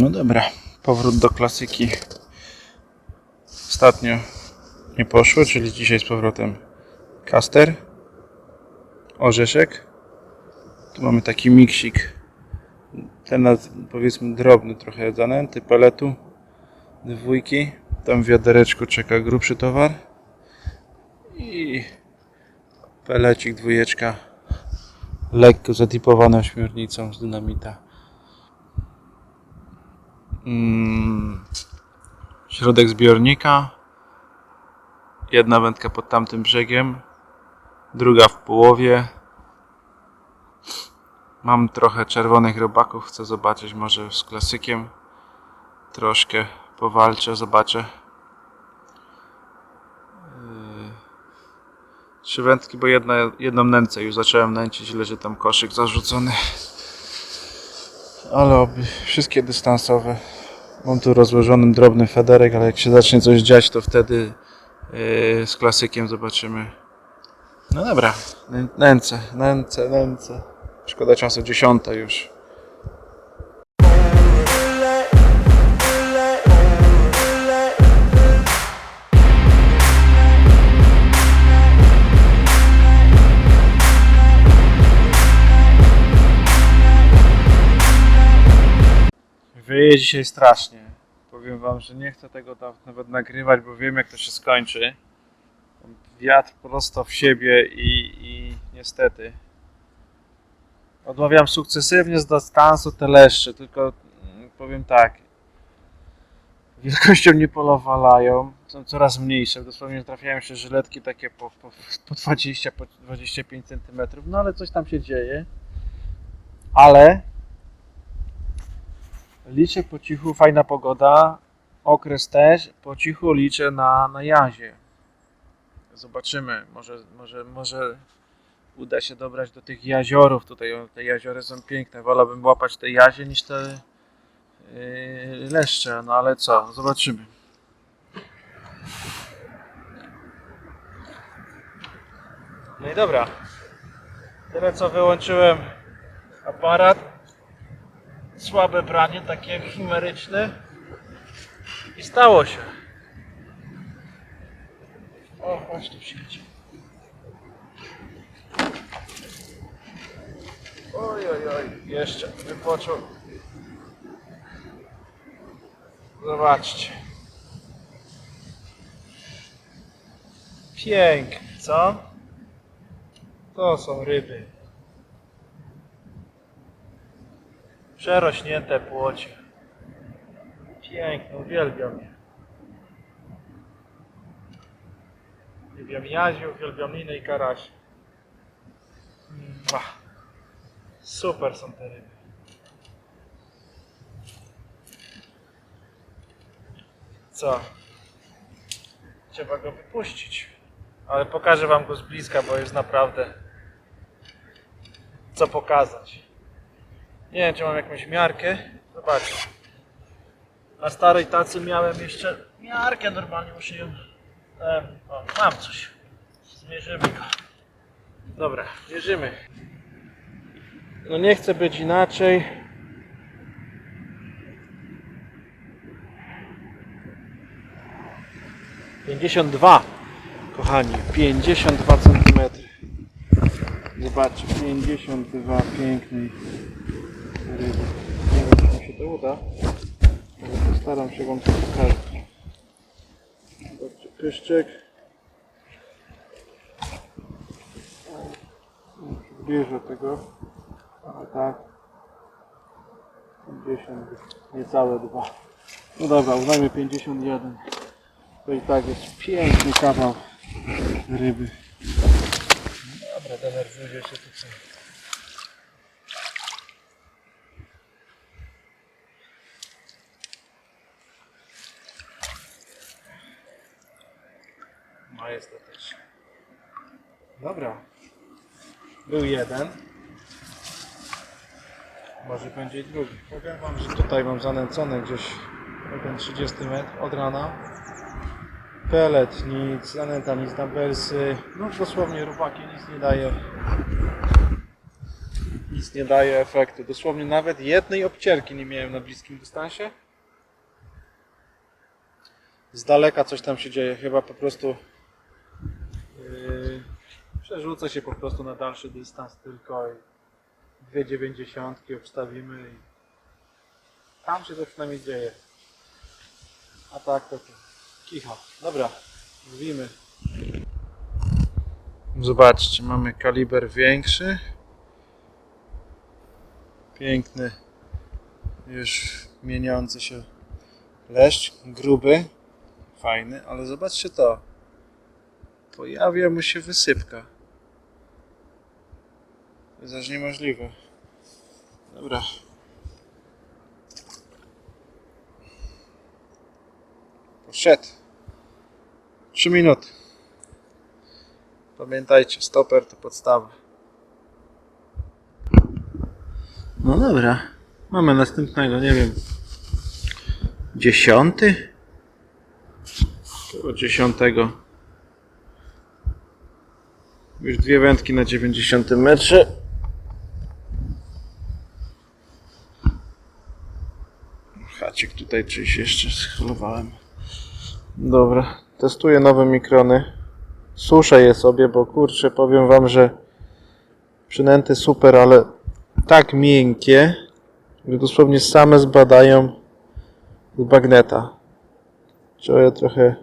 No dobra, powrót do klasyki. Ostatnio nie poszło, czyli dzisiaj z powrotem kaster, orzeszek. Tu mamy taki miksik. Ten powiedzmy drobny, trochę zanęty, peletu, dwójki. Tam w wiadereczku czeka grubszy towar. I pelecik dwójeczka. Lekko zatipowana ośmiornicą z dynamita. Mm, środek zbiornika. Jedna wędka pod tamtym brzegiem, druga w połowie. Mam trochę czerwonych robaków, chcę zobaczyć może z klasykiem. Troszkę powalczę, zobaczę. Yy, Trzy wędki, bo jedna, jedną nęcę już zacząłem nęcić, leży tam koszyk zarzucony. Ale oby, wszystkie dystansowe. Mam tu rozłożony drobny federek, ale jak się zacznie coś dziać, to wtedy yy, z klasykiem zobaczymy. No dobra, nę- nęcę, nęcę, nęcę. Szkoda czasu, dziesiąta już. Wyje dzisiaj strasznie. Powiem wam, że nie chcę tego nawet nagrywać, bo wiem jak to się skończy. Wiatr prosto w siebie i, i niestety. Odmawiam sukcesywnie z dystansu te leszcze, tylko mm, powiem tak. Wielkością nie polowalają, są coraz mniejsze. Dosłownie trafiają się żyletki takie po, po, po 20, po 25 cm, no ale coś tam się dzieje. Ale Liczę po cichu, fajna pogoda, okres też, po cichu liczę na, na jazie. Zobaczymy, może, może, może uda się dobrać do tych jaziorów. Tutaj te jaziory są piękne, wolałbym łapać te jazie niż te yy, leszcze, no ale co, zobaczymy. No i dobra, tyle co wyłączyłem aparat słabe branie, takie chimeryczne. I stało się. O, chodź tu przyjdzie. Oj, oj, oj, jeszcze wypoczął. Zobaczcie. Pięknie, co? To są ryby. Przerośnięte płocie. Piękne, uwielbiam je. Uwielbiam jaziu, uwielbiam linę i karasie. Super są te ryby. Co? Trzeba go wypuścić. Ale pokażę wam go z bliska, bo jest naprawdę co pokazać. Nie wiem, czy mam jakąś miarkę. Zobaczcie. Na starej tacy miałem jeszcze miarkę, normalnie muszę ją... O, mam coś. Zmierzymy go. Dobra, mierzymy. No nie chcę być inaczej. Pięćdziesiąt dwa, kochani, pięćdziesiąt dwa centymetry. Zobaczcie, 52 pięknej ryby. Nie wiem, czy mi się to uda, ale postaram się Wam to pokazać. Zobaczcie, pyszczek. Bierze tego, ale tak. 50, niecałe dwa. No dobra, uznajmy 51. To i tak jest piękny kawał ryby. Dobra, denerwuję się tu Majestatycznie. Dobra. Był jeden. Może będzie i drugi. Powiem wam, że tutaj mam zanęcone gdzieś jeden 30 metr od rana. Pelet nic, zanęta nic, dumbbellsy, no dosłownie robaki nic nie daje. nic nie daje efektu. Dosłownie nawet jednej obcierki nie miałem na bliskim dystansie. Z daleka coś tam się dzieje, chyba po prostu yy, przerzuca się po prostu na dalszy dystans tylko i dwie dziewięćdziesiątki obstawimy i tam się to przynajmniej dzieje. A tak to, to kicha. Dobra, mówimy. Zobaczcie, mamy kaliber większy. Piękny, już mieniący się leszcz, gruby, fajny, ale zobaczcie to. Pojawia mu się wysypka. To jest aż niemożliwe. Dobra. Poszedł. 3 minuty. Pamiętajcie, stoper to podstawa. No dobra. Mamy następnego, nie wiem. Dziesiąty? Koło dziesiątego. Już dwie wędki na 90 metrze. Hacik tutaj czyś jeszcze scholowałem. Dobra, testuję nowe mikrony. Suszę je sobie, bo kurczę, powiem wam, że przynęty super, ale tak miękkie, że dosłownie same zbadają z bagneta. Trzeba je trochę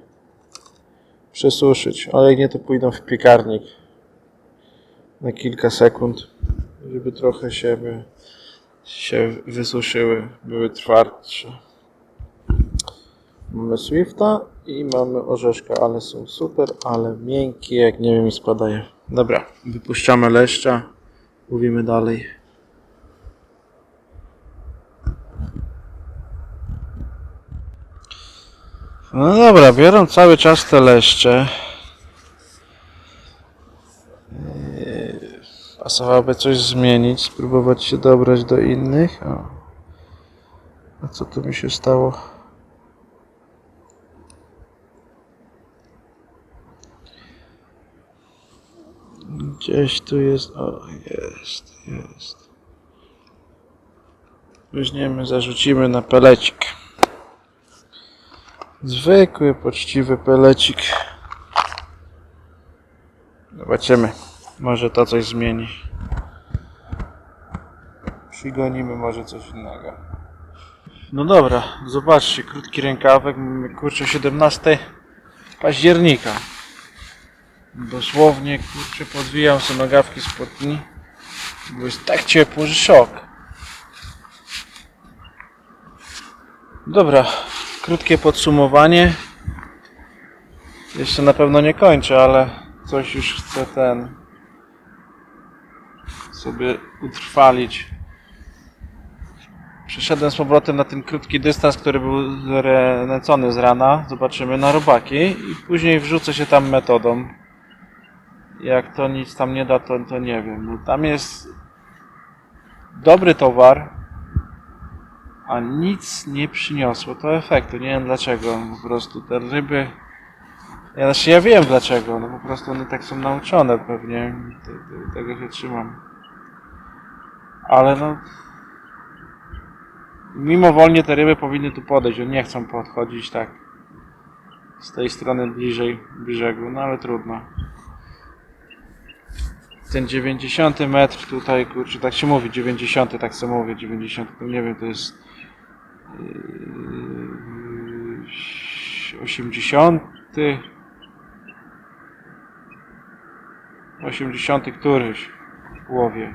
przesuszyć, ale jak nie to pójdą w piekarnik na kilka sekund, żeby trochę się, się wysuszyły, były twardsze. Mamy Swifta i mamy orzeszka, ale są super, ale miękkie, jak nie wiem i spadają. Dobra, wypuszczamy leszcza, mówimy dalej. No dobra, biorą cały czas te leszcze. Pasowałoby coś zmienić, spróbować się dobrać do innych. O. A co tu mi się stało? Gdzieś tu jest. O, jest, jest. Weźmiemy, zarzucimy na pelecik. Zwykły, poczciwy pelecik. Zobaczymy. Może to coś zmieni. Przygonimy może coś innego. No dobra, zobaczcie, krótki rękawek, kurczę 17 października. Dosłownie, kurczę, podwijam sobie nogawki z potni, bo jest tak ciepło, że szok. Dobra, krótkie podsumowanie. Jeszcze na pewno nie kończę, ale coś już chcę ten sobie utrwalić. Przeszedłem z powrotem na ten krótki dystans, który był nęcony z rana. Zobaczymy na robaki i później wrzucę się tam metodą. Jak to nic tam nie da, to, to nie wiem. No, tam jest dobry towar, a nic nie przyniosło to efektu. Nie wiem dlaczego. Po prostu te ryby. Ja, znaczy ja wiem dlaczego. No po prostu one tak są nauczone pewnie. Te, te, tego się trzymam. Ale no. Mimowolnie te ryby powinny tu podejść. One nie chcą podchodzić tak. Z tej strony bliżej brzegu. No ale trudno ten 90 metr tutaj, kurczę, tak się mówi, 90, tak sobie mówię, 90, to nie wiem, to jest yy, 80, 80 któryś w głowie.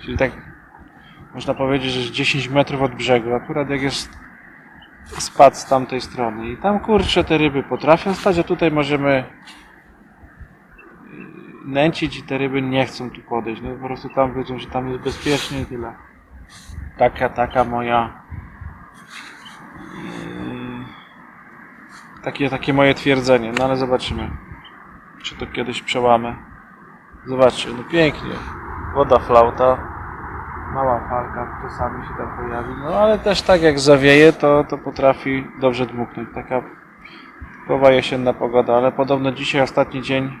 Czyli tak można powiedzieć, że jest 10 metrów od brzegu, akurat jak jest spad z tamtej strony. I tam kurczę te ryby potrafią stać, a tutaj możemy nęcić i te ryby nie chcą tu podejść. No po prostu tam wiedzą, że tam jest bezpiecznie i tyle. Taka, taka moja yy, takie, takie moje twierdzenie. No ale zobaczymy, czy to kiedyś przełamę. Zobaczcie, no pięknie. Woda flauta. Mała falka czasami się tam pojawi. No ale też tak jak zawieje, to, to potrafi dobrze dmuchnąć. Taka typowa jesienna pogoda, ale podobno dzisiaj ostatni dzień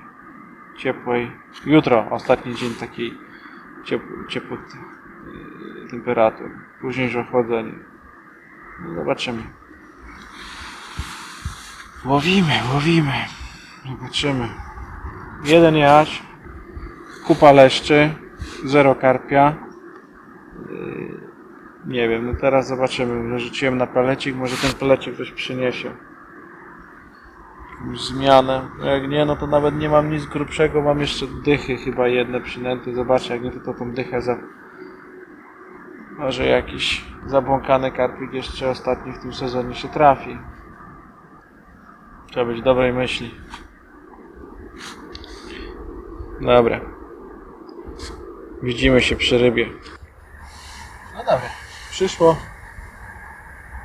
ciepłej. Jutro ostatni dzień takiej ciep ciepłych yy, temperatur. Późniejsze ochłodzenie. No zobaczymy. Łowimy, łowimy. Zobaczymy. Jeden jać, kupa leszczy, zero karpia. Yy, Nie wiem, no teraz zobaczymy. Narzuciłem na pelecik, może ten pelecik coś przyniesie. Jakąś zmianę. Jak nie, no to nawet nie mam nic grubszego, mam jeszcze dychy chyba jedne przynęty. Zobaczę, jak nie to, to tą dychę za... Może jakiś zabłąkany karpik jeszcze ostatni w tym sezonie się trafi. Trzeba być dobrej myśli. Dobra. Widzimy się przy rybie. No dobra. Przyszło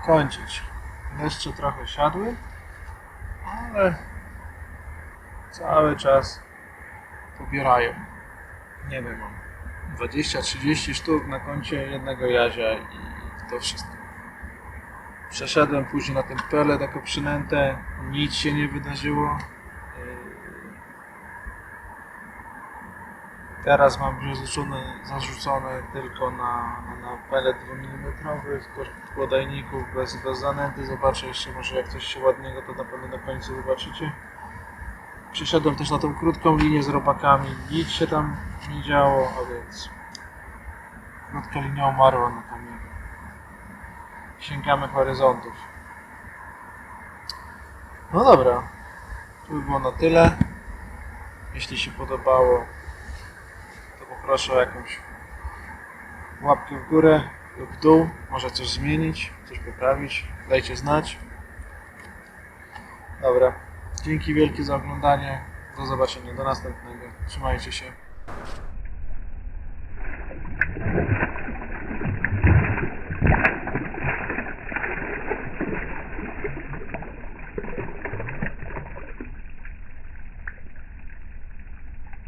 kończyć. Jeszcze trochę siadły, ale cały czas pobierają. Nie wiem, mam 20-30 sztuk na koncie jednego jazia i to wszystko. Przeszedłem później na ten pelet jako przynętę, nic się nie wydarzyło. Teraz mam zarzucone, zarzucone tylko na, na, pelet 2 mm podajników bez, bez zanęty. Zobaczę jeszcze może jak coś się ładnego to na pewno na końcu zobaczycie. Przeszedłem też na tą krótką linię z robakami. Nic się tam nie działo, a więc krótka linia umarła na kamieniu. Sięgamy horyzontów. No dobra, to by było na tyle. Jeśli się podobało, to poproszę o jakąś łapkę w górę lub w dół. Może coś zmienić, coś poprawić. Dajcie znać. Dobra. Dzięki wielkie za oglądanie. Do zobaczenia. Do następnego. Trzymajcie się.